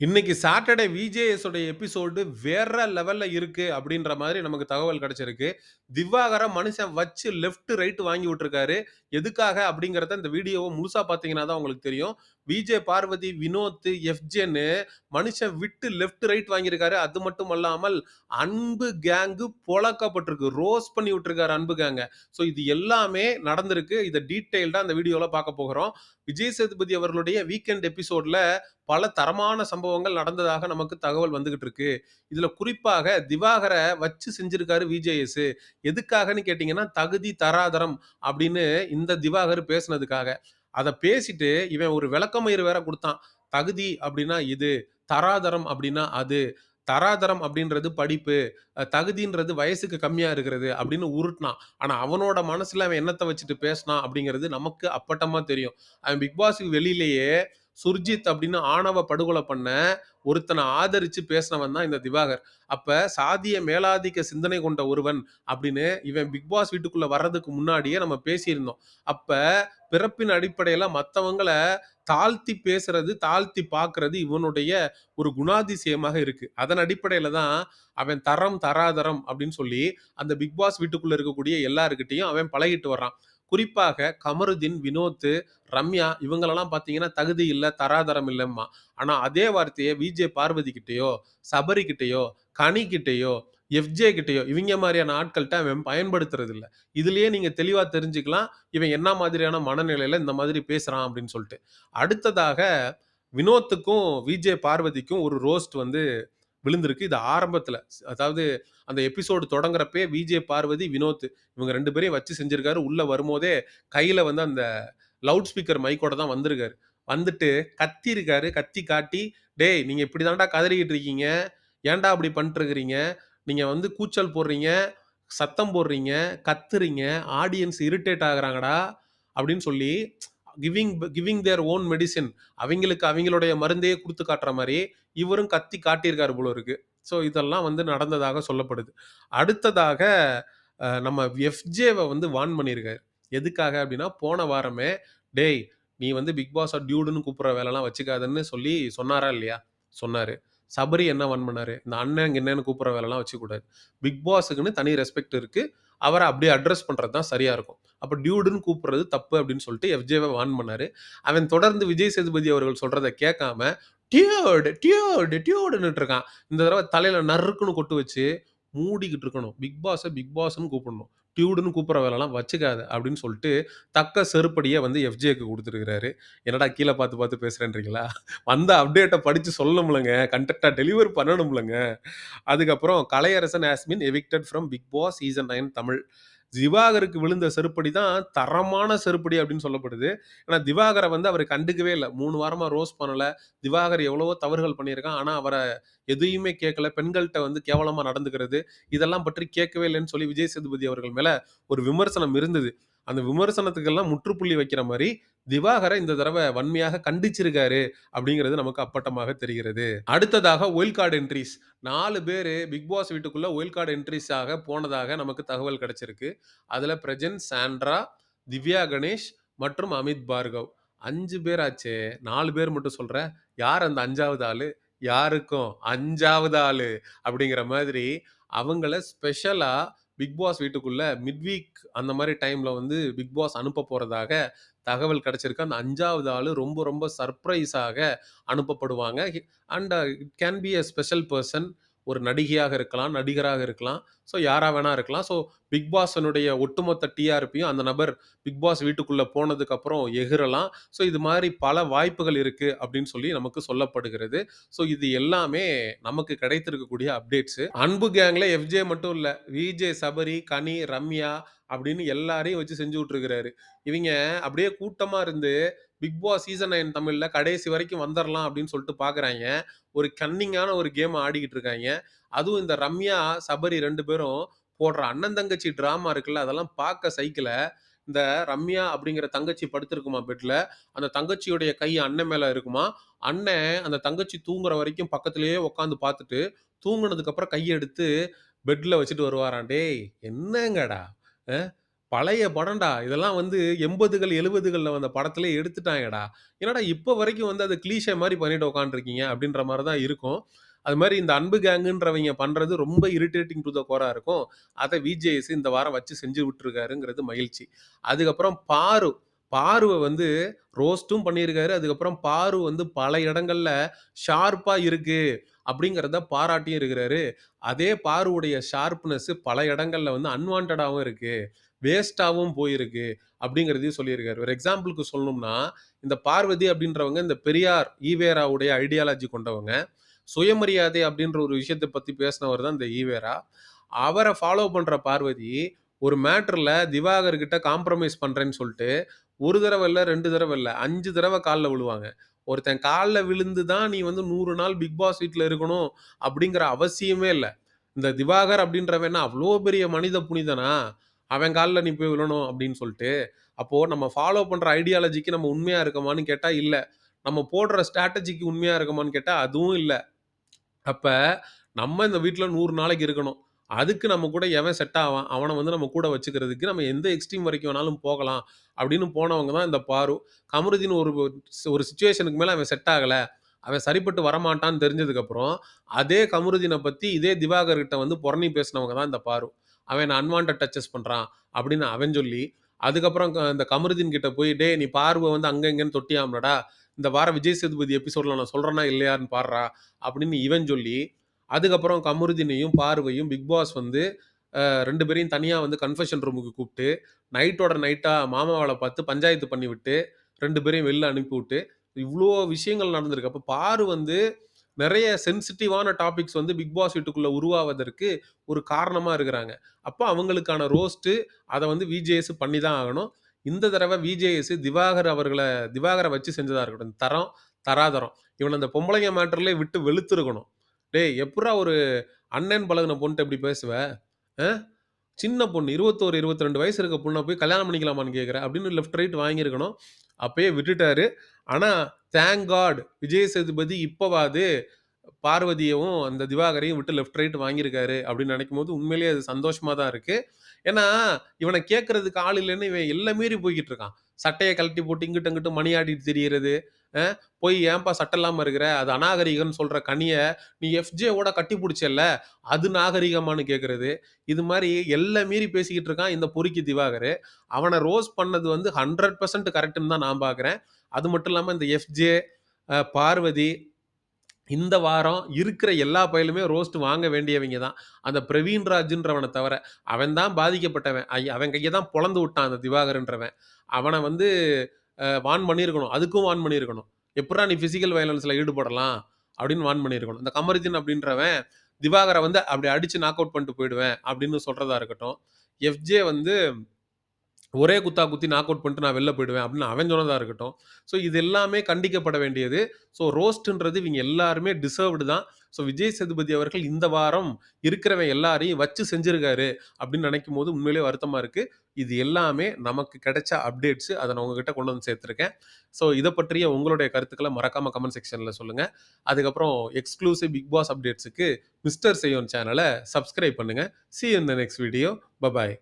இன்னைக்கு Saturday விஜேஎஸோட episode வேற லெவல்ல இருக்கு அப்படின்ற மாதிரி நமக்கு தகவல் கிடைச்சிருக்கு. திவாகரம் மனுஷன் வச்சு லெஃப்ட், ரைட் வாங்கி விட்டுருக்காரு. எதுக்காக அப்படிங்கிறத இந்த வீடியோவை முழுசா பார்த்தீங்கன்னா தான் உங்களுக்கு தெரியும். விஜே பார்வதி, வினோத், எஃப்ஜேன்னு மனுஷன் விட்டு லெஃப்ட், ரைட் வாங்கியிருக்காரு. அது மட்டும் அல்லாமல் அன்பு கேங்கு புழக்கப்பட்டிருக்கு ரோஸ் பண்ணி விட்டுருக்காரு அன்பு கேங்க. ஸோ இது எல்லாமே நடந்திருக்கு. இதை டீட்டெயில்டாக அந்த வீடியோவில் பார்க்க போகிறோம். விஜய் சேதுபதி அவர்களுடைய வீக்கெண்ட் எபிசோடில் பல தரமான சம்பவங்கள் நடந்ததாக நமக்கு தகவல் வந்துகிட்டு இருக்கு. இதுல குறிப்பாக திவாகரை வச்சு செஞ்சிருக்காரு விஜேஎஸ். எதுக்காகன்னு கேட்டீங்கன்னா, தகுதி தராதரம் அப்படின்னு இந்த திவாகர் பேசுனதுக்காக. அதை பேசிட்டு இவன் ஒரு விளக்கமயிறு வேற கொடுத்தான் தகுதி அப்படின்னா இது, தராதரம் அப்படின்னா அது. தராதரம் அப்படின்றது படிப்பு, தகுதின்றது வயசுக்கு கம்மியாக இருக்கிறது அப்படின்னு உருட்டினான் ஆனால் அவனோட மனசில் அவன் என்னத்தை வச்சுட்டு பேசினான் அப்படிங்கிறது நமக்கு அப்பட்டமாக தெரியும். அவன் பிக் பாஸ்க்கு வெளியிலேயே சுர்ஜித் அப்படின்னு ஆணவ படுகொலை பண்ண ஒருத்தனை ஆதரிச்சு பேசினவன் தான் இந்த திவாகர். அப்ப சாதிய மேலாதிக்க சிந்தனை கொண்ட ஒருவன் அப்படின்னு இவன் பிக் பாஸ் வீட்டுக்குள்ள வர்றதுக்கு முன்னாடியே நம்ம பேசியிருந்தோம். அப்ப பிறப்பின் அடிப்படையில மற்றவங்களை தாழ்த்தி பேசுறது, தாழ்த்தி பார்க்கறது இவனுடைய ஒரு குணாதிசயமாக இருக்கு. அதன் அடிப்படையில தான் அவன் தரம், தராதரம் அப்படின்னு சொல்லி அந்த பிக் பாஸ் வீட்டுக்குள்ள இருக்கக்கூடிய எல்லாருக்கிட்டையும் அவன் பழகிட்டு வர்றான். குறிப்பாக கமருதீன், வினோத், ரம்யா இவங்களெல்லாம் பார்த்தீங்கன்னா தகுதி இல்லை தராதரம் இல்லைம்மா ஆனால் அதே வார்த்தையை விஜே பார்வதிக்கிட்டேயோ சபரிக்கிட்டேயோ சபரி எஃப்ஜே கிட்டேயோ இவங்க மாதிரியான ஆட்கள்கிட்ட அவன் பயன்படுத்துறது இல்லை இதுலயே நீங்க தெளிவா தெரிஞ்சுக்கலாம். இவன் என்ன மாதிரியான மனநிலையில இந்த மாதிரி பேசுறான் அப்படின்னு சொல்லிட்டு. அடுத்ததாக வினோத்துக்கும், விஜே பார்வதிக்கும் ஒரு ரோஸ்ட் வந்து விழுந்திருக்கு. இது ஆரம்பத்தில் அதாவது அந்த எபிசோடு தொடங்குறப்பே விஜே பார்வதி, வினோத் இவங்க ரெண்டு பேரையும் வச்சு செஞ்சிருக்காரு. உள்ளே வரும்போதே கையில் வந்து அந்த லவுட் ஸ்பீக்கர் மைக்கோட தான் வந்திருக்காரு. வந்துட்டு கத்தியிருக்காரு. கத்தி காட்டி, "டேய் நீங்கள் இப்படி தாண்டா கதறிக்கிட்டு இருக்கீங்க. ஏன்டா அப்படி பண்ணிட்டுருக்குறீங்க நீங்கள் வந்து கூச்சல் போடுறீங்க, சத்தம் போடுறீங்க, கத்துறீங்க. ஆடியன்ஸ் இரிட்டேட் ஆகுறாங்கடா." அப்படின்னு சொல்லி giving giving their own medicine. அவங்களுக்கு அவங்களுடைய மருந்தையே கொடுத்து காட்டுற மாதிரி இவரும் கத்தி காட்டியிருக்காரு போல இருக்கு. ஸோ இதெல்லாம் வந்து நடந்ததாக சொல்லப்படுது. அடுத்ததாக நம்ம எஃப்ஜேவை வந்து வார்ன் பண்ணியிருக்காரு. எதுக்காக அப்படின்னா, போன வாரமே, "டேய் நீ வந்து பிக் பாஸ் டியூடுன்னு கூப்பிட்ற வேலைலாம் வச்சுக்காதுன்னு சொல்லி சொன்னாரா இல்லையா? சொன்னார் சபரி என்ன வன் பண்ணார் இந்த அண்ணன் என்னன்னு கூப்பிட்ற வேலைலாம் வச்சுக்கூடாது பிக் பாஸுக்குன்னு தனி ரெஸ்பெக்ட் இருக்குது அவரை அப்படியே அட்ரஸ் பண்ணுறது தான் சரியாக இருக்கும். அப்போ டியூடுன்னு கூப்பிட்றது தப்பு அப்படின்னு சொல்லிட்டு எஃப்ஜேவை வார்ன் பண்ணார் அவன் தொடர்ந்து விஜய் சேதுபதி அவர்கள் சொல்கிறத கேட்காம, டியோடு டியோடு டியூடுன்னுட்டு இருக்கான். இந்த தடவை தலையில நறுக்குன்னு கொட்டு வச்சு, மூடிக்கிட்டு இருக்கணும். பிக் பாஸை பிக் பாஸ்ன்னு கூப்பிடணும். டியூடுன்னு கூப்பிட்ற வேலைலாம் வச்சுக்காது அப்படின்னு சொல்லிட்டு, தக்க செருப்படியை வந்து எஃப்ஜேக்கு கொடுத்துருக்குறாரு என்னடா கீழே பார்த்து பார்த்து பேசுகிறேன்றீங்களா வந்த அப்டேட்டை படித்து சொல்லணும்லங்க. கண்டக்டாக டெலிவர் பண்ணணும்லங்க. அதுக்கப்புறம் Kalaiyarasan Asmin evicted from Bigg Boss season nine Tamil. திவாகருக்கு விழுந்த செருப்படி தான் தரமான செருப்படி அப்படின்னு சொல்லப்படுது. ஏன்னா திவாகரை வந்து அவர் கண்டுக்கவே இல்லை மூணு வாரமாக ரோஸ் பண்ணலை திவாகர் எவ்வளவோ தவறுகள் பண்ணியிருக்கான். ஆனால் அவரை எதையுமே கேட்கல. பெண்கள்கிட்ட வந்து கேவலமாக நடந்துக்கிறது, இதெல்லாம் பற்றி கேட்கவே இல்லைன்னு சொல்லி விஜய் சேதுபதி அவர்கள் மேலே ஒரு விமர்சனம் இருந்தது. அந்த விமர்சனத்துக்கெல்லாம் முற்றுப்புள்ளி வைக்கிற மாதிரி திவாகரை இந்த தடவை வன்மையாக கண்டிச்சிருக்காரு அப்படிங்கிறது நமக்கு அப்பட்டமாக தெரிகிறது. அடுத்ததாக ஒயில் கார்டு என்ட்ரிஸ் நாலு பேர் பிக் பாஸ் வீட்டுக்குள்ள ஒயில் கார்டு என்ட்ரிஸாக போனதாக நமக்கு தகவல் கிடைச்சிருக்கு. அதில் பிரஜன், சாண்ட்ரா, திவ்யா கணேஷ் மற்றும் அமித் பார்கவ். 5 பேராச்சே. நாலு பேர் மட்டும் சொல்கிற யார் அந்த அஞ்சாவது ஆள் யாருக்கும் அஞ்சாவது ஆள் அப்படிங்கிற மாதிரி அவங்கள ஸ்பெஷலாக பிக் பாஸ் வீட்டுக்குள்ள மிட் வீக் அந்த மாதிரி டைம்ல வந்து பிக் பாஸ் அனுப்ப போறதாக தகவல் கிடச்சிருக்கு அந்த அஞ்சாவது ஆள் ரொம்ப ரொம்ப சர்ப்ரைஸாக அனுப்பப்படுவாங்க. And it can be a special person ஒரு நடிகையாக இருக்கலாம், நடிகராக இருக்கலாம். ஸோ யாராக வேணா இருக்கலாம். ஸோ பிக் பாஸனுடைய ஒட்டுமொத்த டிஆர்பியும் அந்த நபர் பிக் பாஸ் வீட்டுக்குள்ளே போனதுக்கப்புறம் எகிரலாம் எகிறலாம். ஸோ இது மாதிரி பல வாய்ப்புகள் இருக்குது அப்படின்னு சொல்லி நமக்கு சொல்லப்படுகிறது. ஸோ இது எல்லாமே நமக்கு கிடைத்திருக்கக்கூடிய அப்டேட்ஸு. அன்பு கேங்கில் எஃப்ஜே மட்டும் இல்லை விஜே, சபரி, கனி, ரம்யா அப்படின்னு எல்லாரையும் வச்சு செஞ்சு விட்டுருக்கிறாரு. இவங்க அப்படியே கூட்டமாக இருந்து பிக் பாஸ் சீசன் நைன் தமிழில் கடைசி வரைக்கும் வந்துடலாம் அப்படின்னு சொல்லிட்டு பார்க்குறாய்ங்க. ஒரு கன்னிங்கான ஒரு கேம் ஆடிக்கிட்டு இருக்காங்க அதுவும் இந்த ரம்யா, சபரி ரெண்டு பேரும் போடுற அண்ணன் தங்கச்சி ட்ராமா இருக்குல்ல, அதெல்லாம் பார்க்க சைக்கிளை இந்த ரம்யா அப்படிங்கிற தங்கச்சி படுத்திருக்குமா பெட்டில் அந்த தங்கச்சியுடைய கை அண்ணன் மேலே இருக்குமா அண்ணன் அந்த தங்கச்சி தூங்குற வரைக்கும் பக்கத்துலேயே உட்காந்து பார்த்துட்டு, தூங்கினதுக்கப்புறம் கையை எடுத்து பெட்டில் வச்சுட்டு வருவாராம். "டேய் என்னங்கடா? பழைய படம்டா. இதெல்லாம் வந்து 80கள், 70கள்ல வந்த படத்திலே எடுத்துட்டாங்கடா. என்னடா இப்போ வரைக்கும் வந்து அது கிளீஷே மாதிரி பண்ணிட்டு உட்காந்துருக்கீங்க அப்படின்ற மாதிரி தான் இருக்கும். அது மாதிரி இந்த அன்பு கேங்குன்றவங்க பண்ணுறது ரொம்ப இரிட்டேட்டிங் டு த கோராக இருக்கும். அதை விஜேஎஸ் இந்த வாரம் வச்சு செஞ்சு விட்டுருக்காருங்கிறது மகிழ்ச்சி. அதுக்கப்புறம் பாரு. பார்வை வந்து ரோஸ்ட்டும் பண்ணியிருக்காரு. அதுக்கப்புறம் பாரு வந்து பல இடங்கள்ல ஷார்ப்பா இருக்கு அப்படிங்கிறத பாராட்டியும் இருக்கிறாரு. அதே பாருவுடைய ஷார்ப்னஸ் பல இடங்கள்ல வந்து அன்வான்டாகவும் இருக்கு. வேஸ்ட்டாகவும் போயிருக்கு அப்படிங்கிறதையும் சொல்லியிருக்காரு. ஒரு எக்ஸாம்பிளுக்கு சொல்லணும்னா, இந்த பார்வதி அப்படின்றவங்க இந்த பெரியார் ஈவேராவுடைய ஐடியாலஜி கொண்டவங்க. சுயமரியாதை அப்படின்ற ஒரு விஷயத்தை பற்றி பேசினவர் தான் இந்த ஈவேரா. அவரை ஃபாலோ பண்ணுற பார்வதி, ஒரு மேட்டரில் திவாகர்கிட்ட காம்ப்ரமைஸ் பண்ணுறேன்னு சொல்லிட்டு ஒரு தடவை இல்லை ரெண்டு தடவை இல்லை அஞ்சு தடவை காலில் விழுவாங்க. ஒருத்தன் காலில் விழுந்து தான் நீ வந்து நூறு நாள் பிக் பாஸ் வீட்டில் இருக்கணும் அப்படிங்கிற அவசியமே இல்லை இந்த திவாகர் அப்படின்றவன் அவ்வளோ பெரிய மனித புனிதனா? அவன் காலில் நீ போய் விழணும் அப்படின்னு சொல்லிட்டு அப்போது நம்ம ஃபாலோ பண்ணுற ஐடியாலஜிக்கு நம்ம உண்மையாக இருக்கமான்னு கேட்டால் இல்லை நம்ம போடுற ஸ்ட்ராட்டஜிக்கு உண்மையாக இருக்கமான்னு கேட்டால் அதுவும் இல்லை அப்போ நம்ம இந்த வீட்டில் நூறு நாளைக்கு இருக்கணும். அதுக்கு நம்ம கூட எவன் செட் ஆவான்? அவனை வந்து நம்ம கூட வச்சுக்கிறதுக்கு நம்ம எந்த எக்ஸ்ட்ரீம் வரைக்கும் வேணாலும் போகலாம். அப்படின்னு போனவங்க தான் இந்த பாரு. கமருதீன் ஒரு ஒரு சுச்சுவேஷனுக்கு மேலே அவன் செட் ஆகலை அவன் சரிப்பட்டு வரமாட்டான்னு தெரிஞ்சதுக்கப்புறம், அதே கமருதீனை பற்றி இதே திவாகர்கிட்ட வந்து புறணி பேசினவங்க தான் இந்த பாரு. அவன் அன்வான்ட் டச்சஸ் பண்ணுறான் அப்படின்னு அவன் சொல்லி, அதுக்கப்புறம் க இந்த கமருதீன் கிட்ட போய் டே நீ பார்வை வந்து அங்கே இங்கேன்னு தொட்டியாம்லடா. இந்த வாரம் விஜய் சேதுபதி எபிசோடில் நான் சொல்கிறேன்னா இல்லையான்னு பார்றா அப்படின்னு இவன் சொல்லி, அதுக்கப்புறம் கமருதீனையும், பார்வையும் பிக் பாஸ் வந்து ரெண்டு பேரையும் தனியாக வந்து கன்ஃபெஷன் ரூமுக்கு கூப்பிட்டு நைட்டோட நைட்டாக மாமாவால பார்த்து பஞ்சாயத்து பண்ணிவிட்டு, ரெண்டு பேரையும் வெளில அனுப்பிவிட்டு இவ்வளோ விஷயங்கள் நடந்திருக்கு. அப்போ பாரு வந்து நிறைய சென்சிட்டிவான டாபிக்ஸ் வந்து பிக் பாஸ் வீட்டுக்குள்ள உருவாவதற்கு ஒரு காரணமாக இருக்கிறாங்க. அப்போ அவங்களுக்கான ரோஸ்ட்டு அதை வந்து விஜேஎஸ் பண்ணி தான் ஆகணும். இந்த தடவை விஜேஎஸ் திவாகர் அவர்களை திவாகரை வச்சு செஞ்சதாக இருக்கட்டும். தரம், தராதரம். இவன் அந்த பொம்பளைங்க மேட்டர்லேயே விட்டு வெளுத்துருக்கணும் டேய் எப்புட்றா ஒரு அண்ணன் பழகுன பொண்ணுட்ட இப்படி பேசுவ? அ சின்ன பொண்ணு 21, 22 வயசு இருக்க பொண்ண போய் கல்யாணம் பண்ணிக்கலாமான்னு கேட்குறேன் அப்படின்னு லெஃப்ட், ரைட் வாங்கியிருக்கணும். அப்பயே விட்டுட்டாரு. ஆனா தேங்க் காட் விஜய் சேதுபதி இப்பவாது பார்வதியவும், அந்த திவாகரையும் விட்டு லெஃப்ட், ரைட் வாங்கியிருக்காரு அப்படின்னு நெனைக்கும்போது உண்மையிலேயே அது சந்தோஷமா தான் இருக்கு. ஏன்னா, இவன கேட்கறதுக்கு ஆள் இல்லன்னு இவன் எல்லை மீறி போய்க்கிட்டு இருக்கான். சட்டைய கழட்டி போட்டு இங்கிட்டும், அங்கிட்டும் மணி ஆட்டிட்டு திரியிறது. போய் ஏன்பா சட்டம் இல்லாமல் இருக்கிற? அது அநாகரிகம்னு சொல்கிற கனியை நீ எஃப்ஜேவோட கட்டி பிடிச்சல அது நாகரிகமானு கேட்குறது இது மாதிரி எல்லை மீறி பேசிக்கிட்டு இருக்கான் இந்த பொறுக்கி திவாகர் அவனை ரோஸ் பண்ணது வந்து ஹண்ட்ரட் பர்சன்ட் கரெக்டுன்னு தான் நான் பார்க்குறேன் அது மட்டும் இல்லாமல் இந்த எஃப்ஜே, பார்வதி இந்த வாரம் இருக்கிற எல்லா பயலுமே ரோஸ்ட் வாங்க வேண்டியவங்க தான். அந்த பிரவீன் ராஜுன்றவனை தவிர. அவன் தான் பாதிக்கப்பட்டவன். அவன் கையை தான் பொழந்து விட்டான் அந்த திவாகர்ன்றவன். அவனை வந்து வான் வார்ன் பண்ணியிருக்கணும். அதுக்கும் வார்ன் பண்ணியிருக்கணும். எப்படா நீ ஃபிசிக்கல் வயலன்ஸில் ஈடுபடலாம்? அப்படின்னு வான் பண்ணியிருக்கணும். இந்த கமருதீன் அப்படின்றவன் திவாகரை வந்து அப்படி அடித்து நாக் அவுட் பண்ணிட்டு போயிடுவேன் அப்படின்னு சொல்கிறதா இருக்கட்டும். எஃப்ஜே வந்து ஒரே குத்தா குத்தி நாக் அவுட் பண்ணிட்டு நான் வெளில போயிடுவேன் அப்படின்னு அவன் சொன்னதாக இருக்கட்டும். ஸோ இது எல்லாமே கண்டிக்கப்பட வேண்டியது. ஸோ ரோஸ்ட்ன்றது இவங்க எல்லாருமே டிசர்வ்டு தான். ஸோ விஜய் சேதுபதி அவர்கள் இந்த வாரம் இருக்கிறவன் எல்லாரையும் வச்சு செஞ்சுருக்காரு அப்படின்னு நினைக்கும் போது உண்மையிலேயே வருத்தமாக இருக்குது இது எல்லாமே நமக்கு கிடைச்ச அப்டேட்ஸு அதை நான் உங்ககிட்ட கொண்டு வந்து சேர்த்துருக்கேன். ஸோ இதை பற்றிய உங்களுடைய கருத்துக்களை மறக்காமல் கமெண்ட் செக்ஷனில் சொல்லுங்கள் அதுக்கப்புறம் எக்ஸ்க்ளூசிவ் பிக் பாஸ் அப்டேட்ஸுக்கு மிஸ்டர் செய்யோன் சேனலை சப்ஸ்கிரைப் பண்ணுங்கள் சி இந்த த நெக்ஸ்ட் வீடியோ. பபாய்.